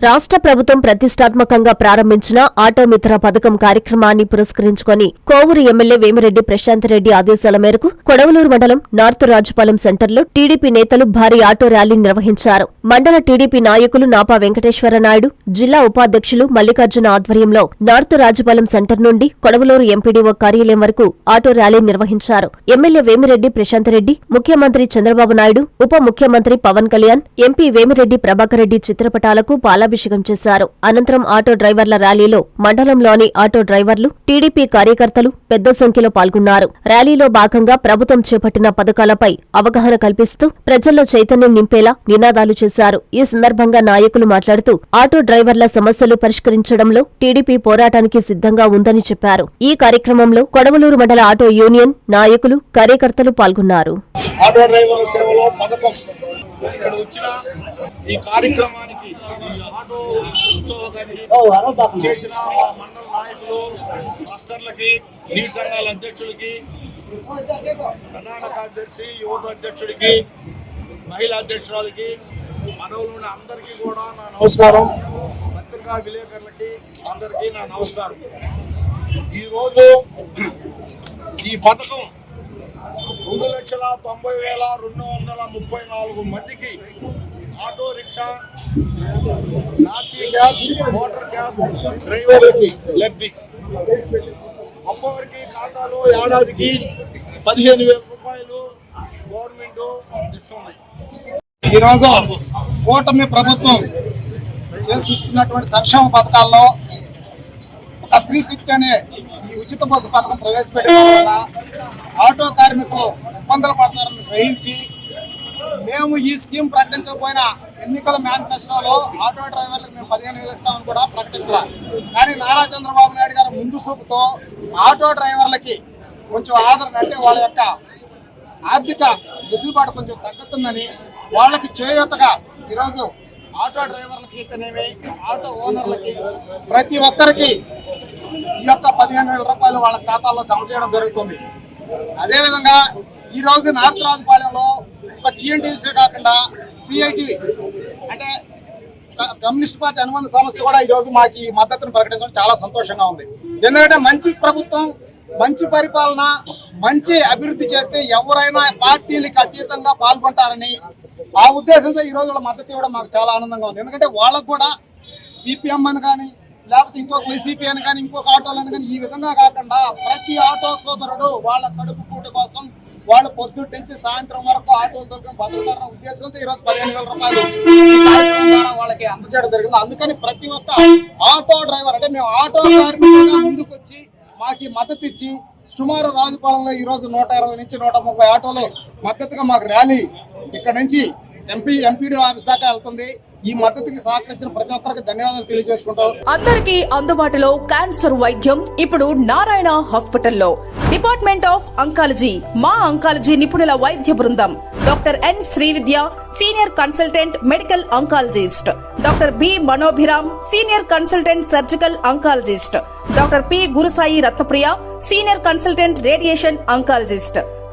రాష్ట్ర ప్రభుత్వం ప్రతిష్టాత్మకంగా ప్రారంభించిన ఆటో మిత్ర పథకం కార్యక్రమాన్ని పురస్కరించుకొని కోవూరు ఎమ్మెల్యే వేమిరెడ్డి ప్రశాంత్ రెడ్డి ఆదేశాల మేరకు కొడవలూరు మండలం నార్త్ రాజుపాలెం సెంటర్లో టీడీపీ నేతలు భారీ ఆటో ర్యాలీ నిర్వహించారు. మండల టీడీపీ నాయకులు నాపా వెంకటేశ్వర నాయుడు జిల్లా ఉపాధ్యక్షులు మల్లికార్జున ఆధ్వర్యంలో నార్త్ రాజుపాలెం సెంటర్ నుండి కొడవలూరు ఎంపీడీఓ కార్యాలయం వరకు ఆటో ర్యాలీ నిర్వహించారు. ఎమ్మెల్యే వేమిరెడ్డి ప్రశాంత్ రెడ్డి ముఖ్యమంత్రి చంద్రబాబు నాయుడు ఉప ముఖ్యమంత్రి పవన్ కళ్యాణ్ ఎంపీ వేమిరెడ్డి ప్రభాకర్ రెడ్డి చిత్రపటాలకు పాలాభిషేకం చేశారు. అనంతరం ఆటో డ్రైవర్ల ర్యాలీలో మండలంలోని ఆటో డ్రైవర్లు టీడీపీ కార్యకర్తలు పెద్ద సంఖ్యలో పాల్గొన్నారు. ర్యాలీలో భాగంగా ప్రభుత్వం చేపట్టిన పథకాలపై అవగాహన కల్పిస్తూ ప్రజల్లో చైతన్యం నింపేలా నినాదాలు చేశారు. ఈ సందర్భంగా నాయకులు మాట్లాడుతూ ఆటో డ్రైవర్ల సమస్యలు పరిష్కరించడంలో టీడీపీ పోరాటానికి సిద్ధంగా ఉందని చెప్పారు. ఈ కార్యక్రమంలో కొడవలూరు మండల ఆటో యూనియన్ నాయకులు కార్యకర్తలు పాల్గొన్నారు. ఆటో డ్రైవర్ల సేవలో పథకం ఇక్కడ వచ్చిన ఈ కార్యక్రమానికి ఆటో చేసిన మా మండల నాయకులు మాస్టర్లకి సంఘాల అధ్యక్షులకి ప్రధాన కార్యదర్శి యువత అధ్యక్షుడికి మహిళా అధ్యక్షురాలకి అడవులు అందరికీ కూడా నా నమస్కారం. పత్రికా విలేకరులకి అందరికీ నా నమస్కారం. ఈరోజు ఈ పథకం రెండు లక్షల తొంభై వేల రెండు వందల ముప్పై నాలుగు మందికి ఆటో రిక్షా లాచీ క్యాబ్ మోటార్ క్యాబ్ డ్రైవర్లకి లబ్ధి. ఒక్కొక్కరికి ఖాతాలో ఏడాదికి పదిహేను వేల రూపాయలు గవర్నమెంట్ ఇస్తున్నాయి. ఈరోజు కూటమి ప్రభుత్వం చేస్తున్నటువంటి సంక్షేమ పథకాల్లో ఒక స్త్రీ శక్తి అనే ఈ ఉచిత బస్సు పథకం ప్రవేశపెట్టడం వల్ల ఆటో కార్మికులు ఇబ్బందులు పడతారని గ్రహించి మేము ఈ స్కీమ్ ప్రకటించకపోయినా ఎన్నికల మేనిఫెస్టోలో ఆటో డ్రైవర్లకు మేము పదిహేను వేలు ఇస్తామని కూడా ప్రకటించాలి. కానీ నారా చంద్రబాబు నాయుడు గారు ముందు చూపుతో ఆటో డ్రైవర్లకి కొంచెం ఆదరణ అంటే వాళ్ళ యొక్క ఆర్థిక వెసులుబాటు కొంచెం తగ్గుతుందని వాళ్ళకి చేయూతగా ఈరోజు ఆటో డ్రైవర్లకి ఇతనేమి ఆటో ఓనర్లకి ప్రతి ఒక్కరికి ఈ యొక్క పదిహేను వేల రూపాయలు వాళ్ళ ఖాతాల్లో జమ చేయడం జరుగుతుంది. అదేవిధంగా ఈ రోజు నార్త్ రాజుపాలెంలో ఒక టీఎన్టీసీ కాకుండా సిఐటి అంటే కమ్యూనిస్ట్ పార్టీ అనుబంధ సంస్థ కూడా ఈ రోజు మాకు ఈ మద్దతును ప్రకటించడం చాలా సంతోషంగా ఉంది. ఎందుకంటే మంచి ప్రభుత్వం మంచి పరిపాలన మంచి అభివృద్ధి చేస్తే ఎవరైనా పార్టీలకు అతీతంగా పాల్గొంటారని ఆ ఉద్దేశంతో ఈ రోజు వాళ్ళ మద్దతు ఇవ్వడం మాకు చాలా ఆనందంగా ఉంది. ఎందుకంటే వాళ్ళకు కూడా సిపిఎం అని కానీ లేకపోతే ఇంకొక వైసీపీ అని కానీ ఇంకొక ఆటోలు అని కానీ ఈ విధంగా కాకుండా ప్రతి ఆటో సోదరుడు వాళ్ళ కడుపు పూట కోసం వాళ్ళు పొద్దుటి నుంచి సాయంత్రం వరకు ఆటోలు దొరికిన భద్రతారణ ఉద్దేశంతో ఈరోజు పదిహేను వేల రూపాయలు వాళ్ళకి అందజేయడం జరిగింది. అందుకని ప్రతి ఒక్క ఆటో డ్రైవర్ అంటే మేము ఆటో కార్మికులుగా ముందుకు వచ్చి మాకు మద్దతు ఇచ్చి సుమారు రాజుపాలెంలో ఈరోజు నూట ఇరవై నుంచి నూట ముప్పై ఆటోలు మద్దతుగా మాకు ర్యాలీ ఇక్కడ నుంచి ఎంపీ ఎంపీడీ ఆఫీస్ దాకా వెళ్తుంది. ఈ మద్దతుకి సహకరించిన ప్రతి ఒక్కరికి ధన్యవాదాలు తెలియజేసుకుంటాం. అందరికీ అందుబాటులో క్యాన్సర్ వైద్యం ఇప్పుడు నారాయణ హాస్పిటల్లో. డిపార్ట్మెంట్ ఆఫ్ అంకాలజీ మా అంకాలజీ నిపుణుల వైద్య బృందం. Doctor N Srividya senior consultant medical oncologist. Doctor B Manobhiram senior consultant surgical oncologist. Doctor P Gurusai Ratnapriya senior consultant radiation oncologist.